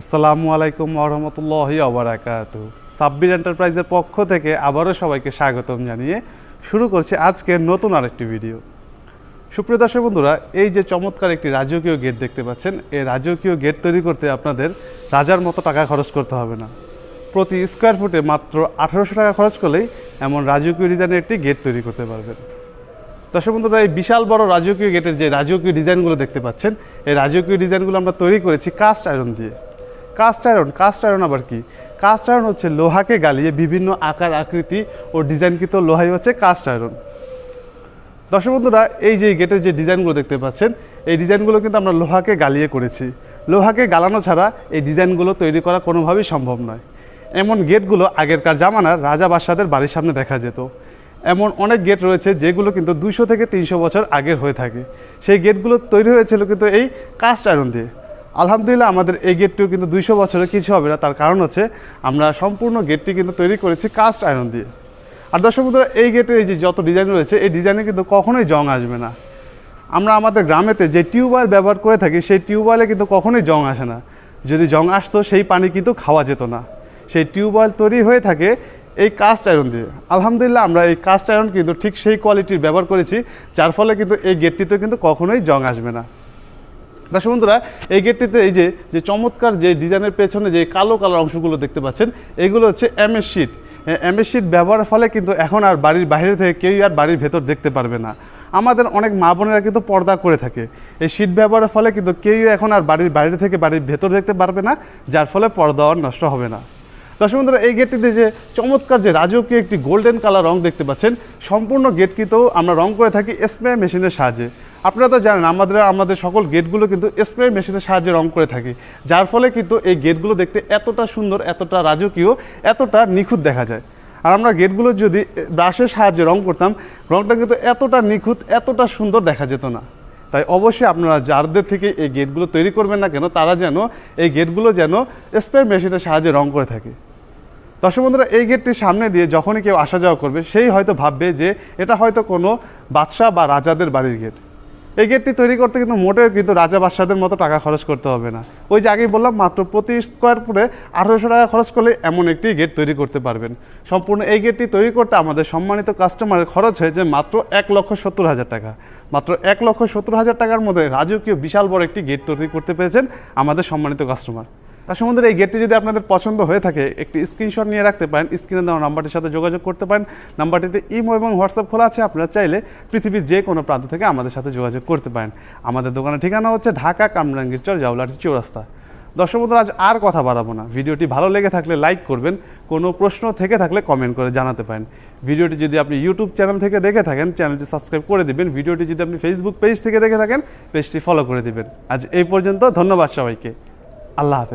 আসসালামু আলাইকুম ওরহমতুল্লাহ আবরাকাত সাব্বির এন্টারপ্রাইজের পক্ষ থেকে আবারও সবাইকে স্বাগতম জানিয়ে শুরু করছি আজকের নতুন আরেকটি ভিডিও। সুপ্রিয় দর্শক বন্ধুরা, এই যে চমৎকার একটি রাজকীয় গেট দেখতে পাচ্ছেন, এই রাজকীয় গেট তৈরি করতে আপনাদের রাজার মতো টাকা খরচ করতে হবে না। প্রতি স্কোয়ার ফুটে মাত্র আঠারোশো টাকা খরচ করলেই এমন রাজকীয় ডিজাইনের একটি গেট তৈরি করতে পারবেন। দর্শক বন্ধুরা, এই বিশাল বড় রাজকীয় গেটের যে রাজকীয় ডিজাইনগুলো দেখতে পাচ্ছেন, এই রাজকীয় ডিজাইনগুলো আমরা তৈরি করেছি কাস্ট আয়রন দিয়ে। কাস্ট আয়রন কাস্ট আয়রন আবার কি? কাস্ট আয়রন হচ্ছে লোহাকে গালিয়ে বিভিন্ন আকার, আকৃতি ও ডিজাইনকৃত লোহাই হচ্ছে কাস্ট আয়রন দর্শক বন্ধুরা, এই যে গেটের যে ডিজাইনগুলো দেখতে পাচ্ছেন, এই ডিজাইনগুলো কিন্তু আমরা লোহাকে গালিয়ে করেছি। লোহাকে গালানো ছাড়া এই ডিজাইনগুলো তৈরি করা কোনোভাবেই সম্ভব নয়। এমন গেটগুলো আগেরকার জামানার রাজা বাদশাদের বাড়ির সামনে দেখা যেত। এমন অনেক গেট রয়েছে যেগুলো কিন্তু দুইশো থেকে তিনশো বছর আগের হয়ে থাকে। সেই গেটগুলো তৈরি হয়েছিল কিন্তু এই কাস্ট আয়রন দিয়ে। আলহামদুলিল্লাহ আমাদের এই গেটটিও কিন্তু দুইশো বছরে কিছু হবে না। তার কারণ হচ্ছে আমরা সম্পূর্ণ গেটটি কিন্তু তৈরি করেছি কাস্ট আয়রন দিয়ে। আর দর্শক এই গেটের এই যে যত ডিজাইন রয়েছে, এই ডিজাইনে কিন্তু কখনোই জং আসবে না। আমরা আমাদের গ্রামেতে যে টিউবওয়েল ব্যবহার করে থাকি, সেই টিউবওয়েলে কিন্তু কখনোই জং আসে না। যদি জং আসতো, সেই পানি কিন্তু খাওয়া যেত না। সেই টিউবওয়েল তৈরি হয়ে থাকে এই কাস্ট আয়রন দিয়ে। আলহামদুলিল্লাহ আমরা এই কাস্ট আয়রন কিন্তু ঠিক সেই কোয়ালিটির ব্যবহার করেছি, যার ফলে কিন্তু এই গেটটিতে কিন্তু কখনোই জং আসবে না। দর্শক বন্ধুরা, এই গেটটিতে এই যে যে চমৎকার যে ডিজাইনের পেছনে যে কালো কালো অংশগুলো দেখতে পাচ্ছেন, এগুলো হচ্ছে এমএস শিট। এমএস শিট ব্যবহারের ফলে কিন্তু এখন আর বাড়ির বাইরে থেকে কেউই আর বাড়ির ভেতর দেখতে পারবে না। আমাদের অনেক মা বোনেরা কিন্তু পর্দা করে থাকে। এই শীত ব্যবহারের ফলে কিন্তু কেউই এখন আর বাড়ির বাইরে থেকে বাড়ির ভেতর দেখতে পারবে না, যার ফলে পর্দা আর নষ্ট হবে না। দর্শক বন্ধুরা, এই গেটটিতে যে চমৎকার যে রাজকীয় একটি গোল্ডেন কালার রং দেখতে পাচ্ছেন, সম্পূর্ণ গেট কিন্তু আমরা রং করে থাকি স্প্রে মেশিনের সাহায্যে। আপনারা তো জানেন, আমাদের আমাদের সকল গেটগুলো কিন্তু স্প্রে মেশিনের সাহায্যে রং করে থাকি। যার ফলে কিন্তু এই গেটগুলো দেখতে এতটা সুন্দর, এতটা রাজকীয়, এতটা নিখুঁত দেখা যায়। আর আমরা গেটগুলো যদি ব্রাশের সাহায্যে রং করতাম, রংটা কিন্তু এতটা নিখুঁত, এতটা সুন্দর দেখা যেত না। তাই অবশ্যই আপনারা যারদের থেকে এই গেটগুলো তৈরি করবেন না কেন, তারা যেন এই গেটগুলো যেন স্প্রে মেশিনের সাহায্যে রং করে থাকে। দর্শক বন্ধুরা, এই গেটটির সামনে দিয়ে যখনই কেউ আসা যাওয়া করবে, সেই হয়তো ভাববে যে এটা হয়তো কোনো বাদশাহ বা রাজাদের বাড়ির গেট। এই গেটটি তৈরি করতে কিন্তু মোটেও কিন্তু রাজা বাদশাদের মতো টাকা খরচ করতে হবে না। ওই যে আগেই বললাম, মাত্র প্রতি স্কোয়ার ফুটে আঠারোশো টাকা খরচ করলে এমন একটি গেট তৈরি করতে পারবেন। সম্পূর্ণ এই গেটটি তৈরি করতে আমাদের সম্মানিত কাস্টমারের খরচ হয়েছে মাত্র এক লক্ষ সত্তর হাজার টাকা। মাত্র এক লক্ষ সত্তর হাজার টাকার মধ্যে রাজকীয় বিশাল বড় একটি গেট তৈরি করতে পেরেছেন আমাদের সম্মানিত কাস্টমার তার সম্বন্ধে এই গেটটি যদি আপনাদের পছন্দ হয়ে থাকে, একটি স্ক্রিনশট নিয়ে রাখতে পারেন স্ক্রিনে দেওয়া নাম্বারটির সাথে যোগাযোগ করতে পারেন। নাম্বারটিতে ইমো এবং হোয়াটসঅ্যাপ খোলা আছে, আপনারা চাইলে পৃথিবীর যে কোনো প্রান্ত থেকে আমাদের সাথে যোগাযোগ করতে পারেন। আমাদের দোকানের ঠিকানা হচ্ছে ঢাকা কামরাঙ্গীর চর, জাউলাটি চৌরাস্তা। দর্শক বন্ধুরা, আজ আর কথা বাড়াবো না। ভিডিওটি ভালো লেগে থাকলে লাইক করবেন, কোনো প্রশ্ন থেকে থাকলে কমেন্ট করে জানাতে পারেন। ভিডিওটি যদি আপনি ইউটিউব চ্যানেল থেকে দেখে থাকেন, চ্যানেলটি সাবস্ক্রাইব করে দিবেন। ভিডিওটি যদি আপনি ফেসবুক পেজ থেকে দেখে থাকেন পেজটি ফলো করে দিবেন। আজ এই পর্যন্ত, ধন্যবাদ সবাইকে। Allah